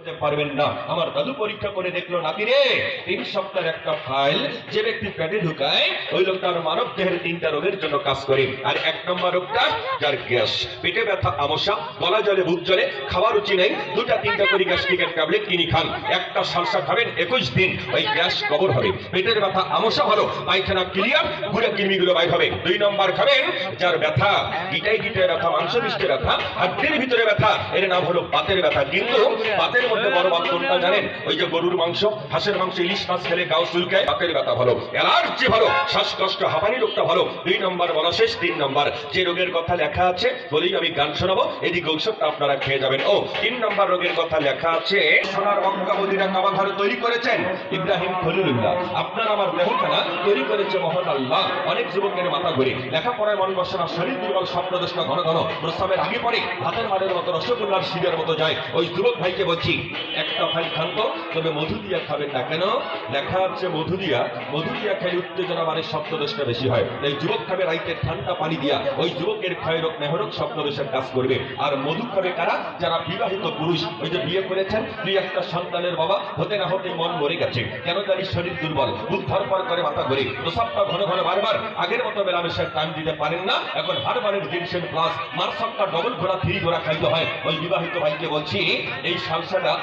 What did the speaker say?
করতে পারবেন না। আমার দাদু পরীক্ষা করে দেখল নাকি রে, তিন সপ্তাহের একটা ফাইল যে ব্যক্তি পেটে ঢুকায়, ওই লোকটার মানব দেহের তিনটা রোগের জন্য কাজ করে। আর এক নম্বর রোগটা, যার গ্যাস, পেটে ব্যথা আমসা গলা জলে বুক জলে খাওয়ার রুচি নেই দুটা তিনটা করে গ্যাস্ট্রিকের ট্যাবলেট কিনি খান। একটা সালসা খাবেন একুশ দিন, ওই গ্যাস কবর হবে। পেটের ব্যথা আমসা ভালো, পায়খানা ক্লিয়ার ঘুরে কৃমিগুলো বাইর হবে। দুই নম্বর খাবেন যার ব্যথা গিটাই গিটায় ব্যথা মাংস মিষ্টে ব্যথা, হাড্ডির ভিতরে ব্যথা, এর নাম হলো পাতের ব্যথা। কিন্তু পাতের মধ্যে বড় বাত কোনটা জানেন? ওই যে গরুর মাংস হাঁসের মাংস ইলিশ মাছ খেলে গাও চুলকায় পাতের ব্যথা ভালো। অ্যালার্জি ভালো শ্বাসকষ্ট হাঁপানি রোগটা ভালো। দুই নম্বর বলা শেষ তিন নম্বর। যে রোগের কথা লেখা আছে বলেই আমি গান শোনাবো। এদিকে ঔষধটা আপনারা খেয়ে যাবেন। ও তিন নম্বর রোগের কথা লেখা আছে সোনার মক্কা মদিনা কাবা ঘর তৈরি করেছেন। ইব্রাহিম খলিলুল্লাহ আপনার আমার দেহখানা তৈরি করেছে মহান আল্লাহ। অনেক যুবকের মাথা ঘুরে। লেখাপড়ায় মন বসে না শরীর দুর্বল স্বপ্ন দোষটা ঘন ঘন প্রস্তাবের আগে পড়ে। হাতের মারের মতো রসগোল্লার শিবের মতো যায়। ওই যুবক ভাইকে বলছি Thank you. আর মধু খাবে কারা? যারা বিবাহিত পুরুষ। ওই যে বিয়ে করেছেন, দুই একটা সন্তানের বাবা, হতে না হতে মন মরে গেছে। কেন জানি শরীর দুর্বল, বুক করে, মাথা ঘুরে। প্রসাবটা ঘন ঘন বারবার। আগের মতো মেলামেশার টাইম দিতে পারেন না। এখন হারবারের প্লাস মার্সাপটা ডবল ঘোড়া, থ্রি ঘোড়া খাইতে হয়। ওই বিবাহিত ভাইকে বলছি, এই সালসাটা